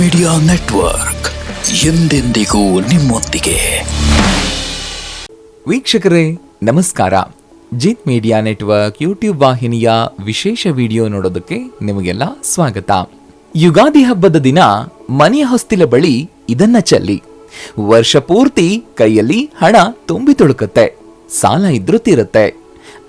Media network ಎಂದೆಂದಿಗೂ ನಿಮ್ಮೊಂದಿಗೆ. ವೀಕ್ಷಕರೇ, ನಮಸ್ಕಾರ. ಜಿತ್ ಮೀಡಿಯಾ ನೆಟ್ವರ್ಕ್ ಯೂಟ್ಯೂಬ್ ವಾಹಿನಿಯ ವಿಶೇಷ ವಿಡಿಯೋ ನೋಡೋದಕ್ಕೆ ನಿಮಗೆಲ್ಲ ಸ್ವಾಗತ. ಯುಗಾದಿ ಹಬ್ಬದ ದಿನ ಮನೆಯ ಹೊಸ್ತಿಲ ಬಳಿ ಇದನ್ನ ಚೆಲ್ಲಿ. ವರ್ಷ ಪೂರ್ತಿ ಕೈಯಲ್ಲಿ ಹಣ ತುಂಬಿ ತುಳುಕುತ್ತೆ. ಸಾಲ ಇದ್ರೂ ತೀರುತ್ತೆ.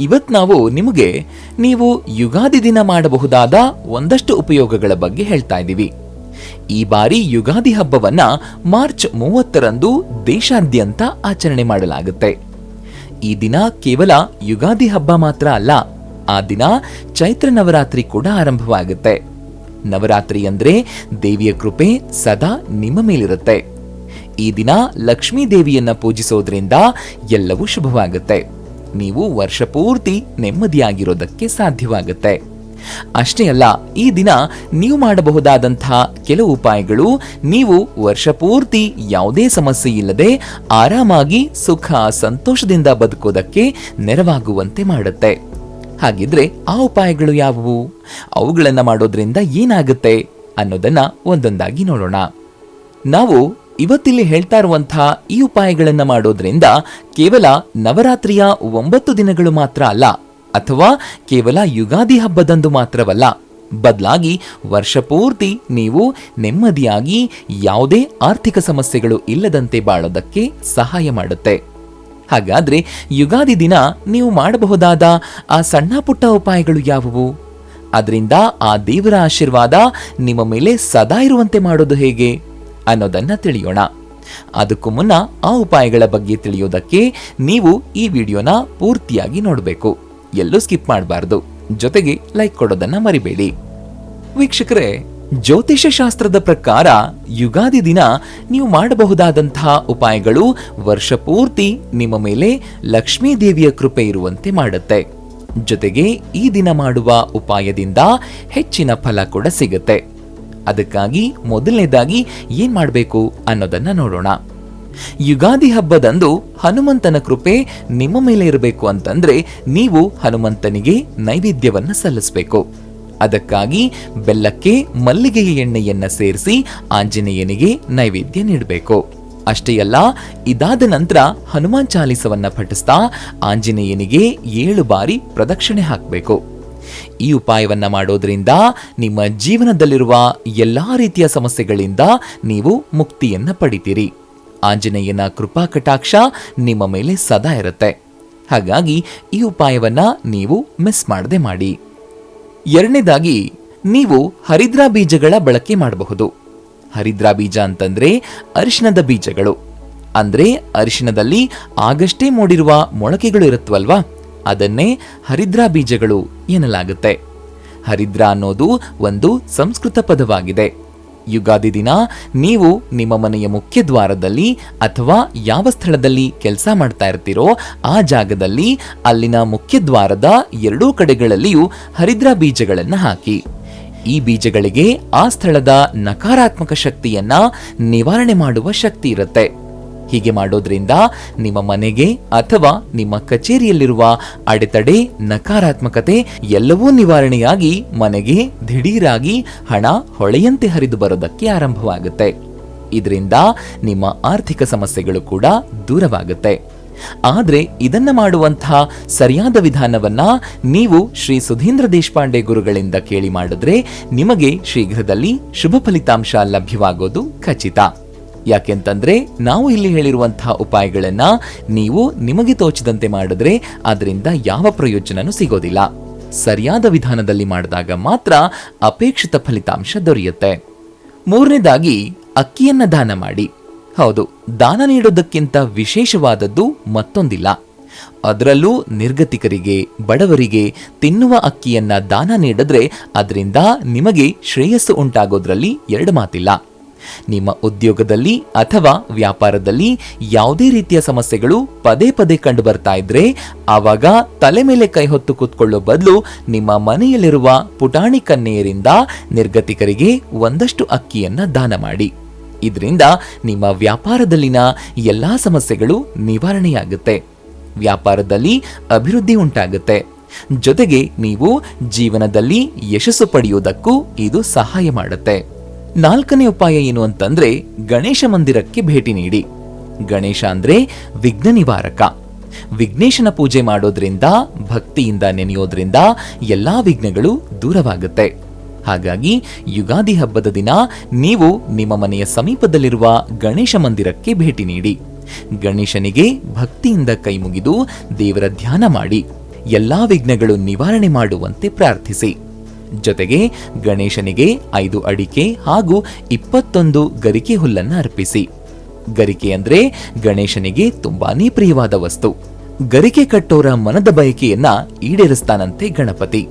ಇವತ್ ನಾವು ನಿಮಗೆ ನೀವು ಯುಗಾದಿ ದಿನ ಮಾಡಬಹುದಾದ ಒಂದಷ್ಟು ಉಪಯೋಗಗಳ ಬಗ್ಗೆ ಹೇಳ್ತಾ ಇದ್ದೀವಿ. ಈ ಬಾರಿ ಯುಗಾದಿ ಹಬ್ಬವನ್ನ ಮಾರ್ಚ್ ಮೂವತ್ತರಂದು ದೇಶಾದ್ಯಂತ ಆಚರಣೆ ಮಾಡಲಾಗುತ್ತೆ. ಈ ದಿನ ಕೇವಲ ಯುಗಾದಿ ಹಬ್ಬ ಮಾತ್ರ ಅಲ್ಲ, ಆ ದಿನ ಚೈತ್ರ ನವರಾತ್ರಿ ಕೂಡ ಆರಂಭವಾಗುತ್ತೆ. ನವರಾತ್ರಿ ಅಂದ್ರೆ ದೇವಿಯ ಕೃಪೆ ಸದಾ ನಿಮ್ಮ ಮೇಲಿರುತ್ತೆ. ಈ ದಿನ ಲಕ್ಷ್ಮೀ ದೇವಿಯನ್ನ ಪೂಜಿಸೋದ್ರಿಂದ ಎಲ್ಲವೂ ಶುಭವಾಗುತ್ತೆ. ನೀವು ವರ್ಷ ಪೂರ್ತಿ ನೆಮ್ಮದಿಯಾಗಿರೋದಕ್ಕೆ ಸಾಧ್ಯವಾಗುತ್ತೆ. ಅಷ್ಟೇ ಅಲ್ಲ, ಈ ದಿನ ನೀವು ಮಾಡಬಹುದಾದಂತಹ ಕೆಲವು ಉಪಾಯಗಳು, ನೀವು ವರ್ಷ ಪೂರ್ತಿ ಯಾವುದೇ ಸಮಸ್ಯೆ ಇಲ್ಲದೆ ಆರಾಮಾಗಿ ಸುಖ, ಸಂತೋಷದಿಂದ ಬದುಕೋದಕ್ಕೆ ನೆರವಾಗುವಂತೆ ಮಾಡುತ್ತೆ. ಹಾಗಿದ್ರೆ ಆ ಉಪಾಯಗಳು ಯಾವುವು? ಅವುಗಳನ್ನು ಮಾಡೋದ್ರಿಂದ ಏನಾಗುತ್ತೆ ಅನ್ನೋದನ್ನ ಒಂದೊಂದಾಗಿ ನೋಡೋಣ. ನಾವು ಇವತ್ತಿಲ್ಲಿ ಹೇಳ್ತಾ ಇರುವಂತಹ ಈ ಉಪಾಯಗಳನ್ನು ಮಾಡೋದ್ರಿಂದ ಕೇವಲ ನವರಾತ್ರಿಯ ಒಂಬತ್ತು ದಿನಗಳು ಮಾತ್ರ ಅಲ್ಲ, ಅಥವಾ ಕೇವಲ ಯುಗಾದಿ ಹಬ್ಬದಂದು ಮಾತ್ರವಲ್ಲ. ಬದಲಾಗಿ ವರ್ಷ ಪೂರ್ತಿ ನೀವು ನೆಮ್ಮದಿಯಾಗಿ ಯಾವುದೇ ಆರ್ಥಿಕ ಸಮಸ್ಯೆಗಳು ಇಲ್ಲದಂತೆ ಬಾಳೋದಕ್ಕೆ ಸಹಾಯ ಮಾಡುತ್ತೆ. ಹಾಗಾದ್ರೆ ಯುಗಾದಿ ದಿನ ನೀವು ಮಾಡಬಹುದಾದ ಆ ಸಣ್ಣ ಪುಟ್ಟ ಉಪಾಯಗಳು ಯಾವುವು? ಅದರಿಂದ ಆ ದೇವರ ಆಶೀರ್ವಾದ ನಿಮ್ಮ ಮೇಲೆ ಸದಾ ಇರುವಂತೆ ಮಾಡೋದು ಹೇಗೆ? ಅನ್ನೋದನ್ನ ತಿಳಿಯೋಣ. ಅದಕ್ಕೂ ಮುನ್ನ ಆ ಉಪಾಯಗಳ ಬಗ್ಗೆ ತಿಳಿಯೋದಕ್ಕೆ ನೀವು ಈ ವಿಡಿಯೋನ ಪೂರ್ತಿಯಾಗಿ ನೋಡಬೇಕು. ಎಲ್ಲೂ ಸ್ಕಿಪ್ ಮಾಡಬಾರ್ದು. ಜೊತೆಗೆ ಲೈಕ್ ಕೊಡೋದನ್ನ ಮರಿಬೇಡಿ. ವೀಕ್ಷಕರೇ ಜ್ಯೋತಿಷ್ಯ ಶಾಸ್ತ್ರದ ಪ್ರಕಾರ ಯುಗಾದಿ ದಿನ ನೀವು ಮಾಡಬಹುದಾದಂತಹ ಉಪಾಯಗಳು ವರ್ಷ ಪೂರ್ತಿ ನಿಮ್ಮ ಮೇಲೆ ಲಕ್ಷ್ಮೀ ದೇವಿಯ ಕೃಪೆ ಇರುವಂತೆ ಮಾಡುತ್ತೆ. ಜೊತೆಗೆ ಈ ದಿನ ಮಾಡುವ ಉಪಾಯದಿಂದ ಹೆಚ್ಚಿನ ಫಲ ಕೂಡ ಸಿಗುತ್ತೆ. ಅದಕ್ಕಾಗಿ ಮೊದಲನೇದಾಗಿ ಏನ್ ಮಾಡಬೇಕು ಅನ್ನೋದನ್ನ ನೋಡೋಣ. ಯುಗಾದಿ ಹಬ್ಬದಂದು ಹನುಮಂತನ ಕೃಪೆ ನಿಮ್ಮ ಮೇಲೆ ಇರಬೇಕು ಅಂತಂದ್ರೆ ನೀವು ಹನುಮಂತನಿಗೆ ನೈವೇದ್ಯವನ್ನ ಸಲ್ಲಿಸಬೇಕು. ಅದಕ್ಕಾಗಿ ಬೆಲ್ಲಕ್ಕೆ ಮಲ್ಲಿಗೆಯ ಎಣ್ಣೆಯನ್ನ ಸೇರಿಸಿ ಆಂಜನೇಯನಿಗೆ ನೈವೇದ್ಯ ನೀಡಬೇಕು. ಅಷ್ಟೇ ಅಲ್ಲ, ಇದಾದ ನಂತರ ಹನುಮಾನ್ ಚಾಲಿಸವನ್ನ ಪಠಿಸ್ತಾ ಆಂಜನೇಯನಿಗೆ ಏಳು ಬಾರಿ ಪ್ರದಕ್ಷಿಣೆ ಹಾಕಬೇಕು. ಈ ಉಪಾಯವನ್ನು ಮಾಡೋದ್ರಿಂದ ನಿಮ್ಮ ಜೀವನದಲ್ಲಿರುವ ಎಲ್ಲ ರೀತಿಯ ಸಮಸ್ಯೆಗಳಿಂದ ನೀವು ಮುಕ್ತಿಯನ್ನು ಪಡಿತೀರಿ. ಆಂಜನೇಯನ ಕೃಪಾ ಕಟಾಕ್ಷ ನಿಮ್ಮ ಮೇಲೆ ಸದಾ ಇರುತ್ತೆ. ಹಾಗಾಗಿ ಈ ಉಪಾಯವನ್ನು ನೀವು ಮಿಸ್ ಮಾಡದೆ ಮಾಡಿ. ಎರಡನೇದಾಗಿ, ನೀವು ಹರಿದ್ರಾ ಬೀಜಗಳ ಬಳಕೆ ಮಾಡಬಹುದು. ಹರಿದ್ರಾ ಬೀಜ ಅಂತಂದ್ರೆ ಅರಿಶಿಣದ ಬೀಜಗಳು. ಅಂದ್ರೆ ಅರಿಶಿಣದಲ್ಲಿ ಆಗಷ್ಟೇ ಮೂಡಿರುವ ಮೊಳಕೆಗಳು ಇರುತ್ತವಲ್ವಾ ಅದನ್ನೇ ಹರಿದ್ರಾ ಬೀಜಗಳು ಎನ್ನಲಾಗುತ್ತೆ. ಹರಿದ್ರಾ ಅನ್ನೋದು ಒಂದು ಸಂಸ್ಕೃತ ಪದವಾಗಿದೆ. ಯುಗಾದಿ ದಿನ ನೀವು ನಿಮ್ಮ ಮನೆಯ ಮುಖ್ಯ ದ್ವಾರದಲ್ಲಿ ಅಥವಾ ಯಾವ ಸ್ಥಳದಲ್ಲಿ ಕೆಲಸ ಮಾಡ್ತಾ ಇರ್ತೀರೋ ಆ ಜಾಗದಲ್ಲಿ ಅಲ್ಲಿನ ಮುಖ್ಯ ದ್ವಾರದ ಎರಡೂ ಕಡೆಗಳಲ್ಲಿಯೂ ಹರಿದ್ರಾ ಬೀಜಗಳನ್ನು ಹಾಕಿ. ಈ ಬೀಜಗಳಿಗೆ ಆ ಸ್ಥಳದ ನಕಾರಾತ್ಮಕ ಶಕ್ತಿಯನ್ನ ನಿವಾರಣೆ ಮಾಡುವ ಶಕ್ತಿ ಇರುತ್ತೆ. ಹೀಗೆ ಮಾಡೋದ್ರಿಂದ ನಿಮ್ಮ ಮನೆಗೆ ಅಥವಾ ನಿಮ್ಮ ಕಚೇರಿಯಲ್ಲಿರುವ ಅಡೆತಡೆ, ನಕಾರಾತ್ಮಕತೆ ಎಲ್ಲವೂ ನಿವಾರಣೆಯಾಗಿ ಮನೆಗೆ ದಿಢೀರಾಗಿ ಹಣ ಹೊಳೆಯಂತೆ ಹರಿದು ಬರೋದಕ್ಕೆ ಆರಂಭವಾಗುತ್ತೆ. ಇದರಿಂದ ನಿಮ್ಮ ಆರ್ಥಿಕ ಸಮಸ್ಯೆಗಳು ಕೂಡ ದೂರವಾಗುತ್ತೆ. ಆದರೆ ಇದನ್ನ ಮಾಡುವಂತಹ ಸರಿಯಾದ ವಿಧಾನವನ್ನ ನೀವು ಶ್ರೀ ಸುಧೀಂದ್ರ ದೇಶಪಾಂಡೆ ಗುರುಗಳಿಂದ ಕೇಳಿ ಮಾಡಿದ್ರೆ ನಿಮಗೆ ಶೀಘ್ರದಲ್ಲಿ ಶುಭ ಫಲಿತಾಂಶ ಲಭ್ಯವಾಗೋದು ಖಚಿತ. ಯಾಕೆಂತಂದ್ರೆ ನಾವು ಇಲ್ಲಿ ಹೇಳಿರುವಂತಹ ಉಪಾಯಗಳನ್ನ ನೀವು ನಿಮಗೆ ತೋಚದಂತೆ ಮಾಡಿದ್ರೆ ಅದರಿಂದ ಯಾವ ಪ್ರಯೋಜನನೂ ಸಿಗೋದಿಲ್ಲ. ಸರಿಯಾದ ವಿಧಾನದಲ್ಲಿ ಮಾಡಿದಾಗ ಮಾತ್ರ ಅಪೇಕ್ಷಿತ ಫಲಿತಾಂಶ ದೊರೆಯುತ್ತೆ. ಮೂರನೇದಾಗಿ, ಅಕ್ಕಿಯನ್ನ ದಾನ ಮಾಡಿ. ಹೌದು, ದಾನ ನೀಡೋದಕ್ಕಿಂತ ವಿಶೇಷವಾದದ್ದು ಮತ್ತೊಂದಿಲ್ಲ. ಅದರಲ್ಲೂ ನಿರ್ಗತಿಕರಿಗೆ, ಬಡವರಿಗೆ ತಿನ್ನುವ ಅಕ್ಕಿಯನ್ನ ದಾನ ನೀಡಿದ್ರೆ ಅದರಿಂದ ನಿಮಗೆ ಶ್ರೇಯಸ್ಸು ಉಂಟಾಗೋದ್ರಲ್ಲಿ ಎರಡು ಮಾತಿಲ್ಲ. ನಿಮ್ಮ ಉದ್ಯೋಗದಲ್ಲಿ ಅಥವಾ ವ್ಯಾಪಾರದಲ್ಲಿ ಯಾವುದೇ ರೀತಿಯ ಸಮಸ್ಯೆಗಳು ಪದೇ ಪದೇ ಕಂಡು ಬರ್ತಾ ಇದ್ರೆ ಆವಾಗ ತಲೆ ಮೇಲೆ ಕೈ ಹೊತ್ತು ಕೂತ್ಕೊಳ್ಳೋ ಬದಲು ನಿಮ್ಮ ಮನೆಯಲ್ಲಿರುವ ಪುಟಾಣಿ ಕನ್ನೆಯರಿಂದ ನಿರ್ಗತಿಕರಿಗೆ ಒಂದಷ್ಟು ಅಕ್ಕಿಯನ್ನ ದಾನ ಮಾಡಿ. ಇದರಿಂದ ನಿಮ್ಮ ವ್ಯಾಪಾರದಲ್ಲಿನ ಎಲ್ಲಾ ಸಮಸ್ಯೆಗಳು ನಿವಾರಣೆಯಾಗುತ್ತೆ. ವ್ಯಾಪಾರದಲ್ಲಿ ಅಭಿವೃದ್ಧಿ ಉಂಟಾಗುತ್ತೆ. ಜೊತೆಗೆ ನೀವು ಜೀವನದಲ್ಲಿ ಯಶಸ್ಸು ಪಡೆಯುವುದಕ್ಕೂ ಇದು ಸಹಾಯ ಮಾಡುತ್ತೆ. ನಾಲ್ಕನೇ ಉಪಾಯ ಏನು ಅಂತಂದ್ರೆ ಗಣೇಶ ಮಂದಿರಕ್ಕೆ ಭೇಟಿ ನೀಡಿ. ಗಣೇಶ ಅಂದ್ರೆ ವಿಘ್ನ ನಿವಾರಕ. ವಿಘ್ನೇಶನ ಪೂಜೆ ಮಾಡೋದ್ರಿಂದ, ಭಕ್ತಿಯಿಂದ ನೆನೆಯೋದ್ರಿಂದ ಎಲ್ಲಾ ವಿಘ್ನಗಳು ದೂರವಾಗುತ್ತೆ. ಹಾಗಾಗಿ ಯುಗಾದಿ ಹಬ್ಬದ ದಿನ ನೀವು ನಿಮ್ಮ ಮನೆಯ ಸಮೀಪದಲ್ಲಿರುವ ಗಣೇಶ ಮಂದಿರಕ್ಕೆ ಭೇಟಿ ನೀಡಿ. ಗಣೇಶನಿಗೆ ಭಕ್ತಿಯಿಂದ ಕೈಮುಗಿದು ದೇವರ ಧ್ಯಾನ ಮಾಡಿ. ಎಲ್ಲಾ ವಿಘ್ನಗಳು ನಿವಾರಣೆ ಮಾಡುವಂತೆ ಪ್ರಾರ್ಥಿಸಿ. ಜೊತೆಗೆ ಗಣೇಶನಿಗೆ ಐದು ಅಡಿಕೆ ಹಾಗೂ ಇಪ್ಪತ್ತೊಂದು ಗರಿಕೆ ಹುಲ್ಲನ್ನು ಅರ್ಪಿಸಿ. ಗರಿಕೆ ಅಂದ್ರೆ ಗಣೇಶನಿಗೆ ತುಂಬಾನೇ ಪ್ರಿಯವಾದ ವಸ್ತು. ಗರಿಕೆ ಕಟ್ಟೋರ ಮನದ ಬಯಕೆಯನ್ನ ಈಡೇರಿಸ್ತಾನಂತೆ ಗಣಪತಿ.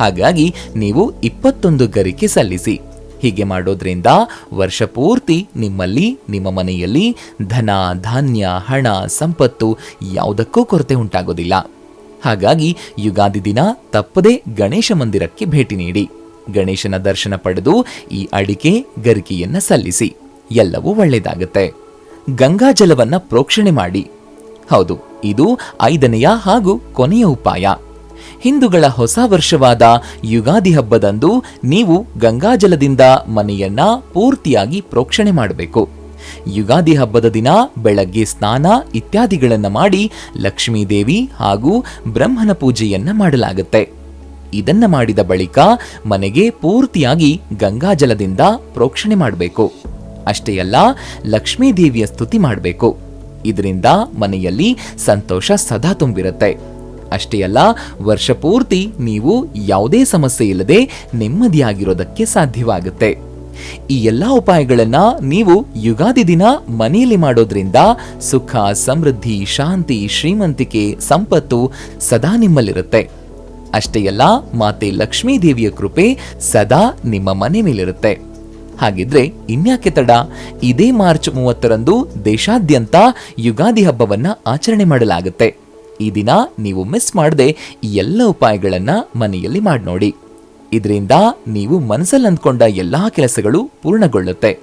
ಹಾಗಾಗಿ ನೀವು ಇಪ್ಪತ್ತೊಂದು ಗರಿಕೆ ಸಲ್ಲಿಸಿ. ಹೀಗೆ ಮಾಡೋದ್ರಿಂದ ವರ್ಷ ಪೂರ್ತಿ ನಿಮ್ಮಲ್ಲಿ, ನಿಮ್ಮ ಮನೆಯಲ್ಲಿ ಧನ, ಧಾನ್ಯ, ಹಣ, ಸಂಪತ್ತು ಯಾವುದಕ್ಕೂ ಕೊರತೆ ಉಂಟಾಗೋದಿಲ್ಲ. ಹಾಗಾಗಿ ಯುಗಾದಿ ದಿನ ತಪ್ಪದೇ ಗಣೇಶ ಮಂದಿರಕ್ಕೆ ಭೇಟಿ ನೀಡಿ. ಗಣೇಶನ ದರ್ಶನ ಪಡೆದು ಈ ಅಡಿಕೆ ಗರಿಕೆಯನ್ನ ಸಲ್ಲಿಸಿ. ಎಲ್ಲವೂ ಒಳ್ಳೆಯದಾಗುತ್ತೆ. ಗಂಗಾಜಲವನ್ನ ಪ್ರೋಕ್ಷಣೆ ಮಾಡಿ. ಹೌದು, ಇದು ಐದನೆಯ ಹಾಗೂ ಕೊನೆಯ ಉಪಾಯ. ಹಿಂದೂಗಳ ಹೊಸ ವರ್ಷವಾದ ಯುಗಾದಿ ಹಬ್ಬದಂದು ನೀವು ಗಂಗಾಜಲದಿಂದ ಮನೆಯನ್ನ ಪೂರ್ತಿಯಾಗಿ ಪ್ರೋಕ್ಷಣೆ ಮಾಡಬೇಕು. ಯುಗಾದಿ ಹಬ್ಬದ ದಿನ, ಬೆಳಗ್ಗೆ ಸ್ನಾನ ಇತ್ಯಾದಿಗಳನ್ನು ಮಾಡಿ ಲಕ್ಷ್ಮೀದೇವಿ ಹಾಗೂ ಬ್ರಹ್ಮನ ಪೂಜೆಯನ್ನು ಮಾಡಲಾಗುತ್ತೆ. ಇದನ್ನ ಮಾಡಿದ ಬಳಿಕ ಮನೆಗೆ ಪೂರ್ತಿಯಾಗಿ ಗಂಗಾಜಲದಿಂದ ಪ್ರೋಕ್ಷಣೆ ಮಾಡಬೇಕು. ಅಷ್ಟೇ ಅಲ್ಲ, ಲಕ್ಷ್ಮೀದೇವಿಯ ಸ್ತುತಿ ಮಾಡಬೇಕು. ಇದರಿಂದ ಮನೆಯಲ್ಲಿ ಸಂತೋಷ ಸದಾ ತುಂಬಿರುತ್ತೆ. ಅಷ್ಟೇ ಅಲ್ಲ, ವರ್ಷ ಪೂರ್ತಿ ನೀವು ಯಾವುದೇ ಸಮಸ್ಯೆ ಇಲ್ಲದೆ ನೆಮ್ಮದಿಯಾಗಿರೋದಕ್ಕೆ ಸಾಧ್ಯವಾಗುತ್ತೆ. ಈ ಎಲ್ಲ ಉಪಾಯಗಳನ್ನ ನೀವು ಯುಗಾದಿ ದಿನ ಮನೆಯಲ್ಲಿ ಮಾಡೋದ್ರಿಂದ ಸುಖ, ಸಮೃದ್ಧಿ, ಶಾಂತಿ, ಶ್ರೀಮಂತಿಕೆ, ಸಂಪತ್ತು ಸದಾ ನಿಮ್ಮಲ್ಲಿರುತ್ತೆ. ಅಷ್ಟೇ ಅಲ್ಲ, ಮಾತೆ ಲಕ್ಷ್ಮೀ ದೇವಿಯ ಕೃಪೆ ಸದಾ ನಿಮ್ಮ ಮನೆ ಮೇಲಿರುತ್ತೆ. ಹಾಗಿದ್ರೆ ಇನ್ಯಾಕೆ ತಡ? ಇದೇ ಮಾರ್ಚ್ ಮೂವತ್ತರಂದು ದೇಶಾದ್ಯಂತ ಯುಗಾದಿ ಹಬ್ಬವನ್ನ ಆಚರಣೆ ಮಾಡಲಾಗುತ್ತೆ. ಈ ದಿನ ನೀವು ಮಿಸ್ ಮಾಡದೆ ಎಲ್ಲ ಉಪಾಯಗಳನ್ನ ಮನೆಯಲ್ಲಿ ಮಾಡಿ ನೋಡಿ ಇದರಿಂದ ನೀವು ಮನಸ್ಸಲ್ಲಿ ಅಂದ್ಕೊಂಡ ಎಲ್ಲಾ ಕೆಲಸಗಳು ಪೂರ್ಣಗೊಳ್ಳುತ್ತೆ.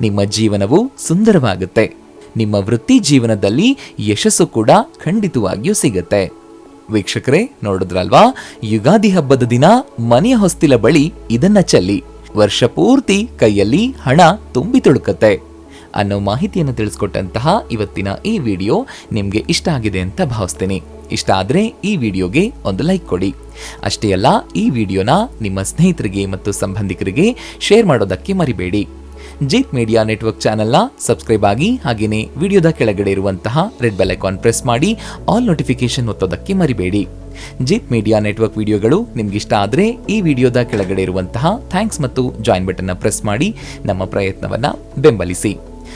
ನಿಮ್ಮ ಜೀವನವು ಸುಂದರವಾಗುತ್ತೆ. ನಿಮ್ಮ ವೃತ್ತಿ ಜೀವನದಲ್ಲಿ ಯಶಸ್ಸು ಕೂಡ ಖಂಡಿತವಾಗಿಯೂ ಸಿಗುತ್ತೆ. ವೀಕ್ಷಕರೇ, ನೋಡಿದ್ರಲ್ವಾ? ಯುಗಾದಿ ಹಬ್ಬದ ದಿನ ಮನೆಯ ಹೊಸ್ತಿಲ ಬಳಿ ಇದನ್ನ ಚೆಲ್ಲಿ. ವರ್ಷ ಪೂರ್ತಿ ಕೈಯಲ್ಲಿ ಹಣ ತುಂಬಿ ತುಳುಕತ್ತೆ. ಅನ್ನೋ ಮಾಹಿತಿಯನ್ನು ತಿಳಿಸ್ಕೊಟ್ಟಂತಹ ಇವತ್ತಿನ ಈ ವಿಡಿಯೋ ನಿಮಗೆ ಇಷ್ಟ ಆಗಿದೆ ಅಂತ ಭಾವಿಸ್ತೀನಿ. ಇಷ್ಟ ಆದರೆ ಈ ವಿಡಿಯೋಗೆ ಒಂದು ಲೈಕ್ ಕೊಡಿ. ಅಷ್ಟೇ ಅಲ್ಲ, ಈ ವಿಡಿಯೋನ ನಿಮ್ಮ ಸ್ನೇಹಿತರಿಗೆ ಮತ್ತು ಸಂಬಂಧಿಕರಿಗೆ ಶೇರ್ ಮಾಡೋದಕ್ಕೆ ಮರಿಬೇಡಿ. ಜೀತ್ ಮೀಡಿಯಾ ನೆಟ್ವರ್ಕ್ ಚಾನೆಲ್ನ ಸಬ್ಸ್ಕ್ರೈಬ್ ಆಗಿ ಹಾಗೆಯೇ ವಿಡಿಯೋದ ಕೆಳಗಡೆ ಇರುವಂತಹ ರೆಡ್ ಬೆಲ್ ಐಕಾನ್ ಪ್ರೆಸ್ ಮಾಡಿ ಆಲ್ ನೋಟಿಫಿಕೇಶನ್ ಒತ್ತೋದಕ್ಕೆ ಮರಿಬೇಡಿ. ಜೀತ್ ಮೀಡಿಯಾ ನೆಟ್ವರ್ಕ್ ವಿಡಿಯೋಗಳು ನಿಮ್ಗೆ ಇಷ್ಟ ಆದರೆ ಈ ವಿಡಿಯೋದ ಕೆಳಗಡೆ ಇರುವಂತಹ ಥ್ಯಾಂಕ್ಸ್ ಮತ್ತು ಜಾಯಿನ್ ಬಟನ್ನ ಪ್ರೆಸ್ ಮಾಡಿ ನಮ್ಮ ಪ್ರಯತ್ನವನ್ನು ಬೆಂಬಲಿಸಿ.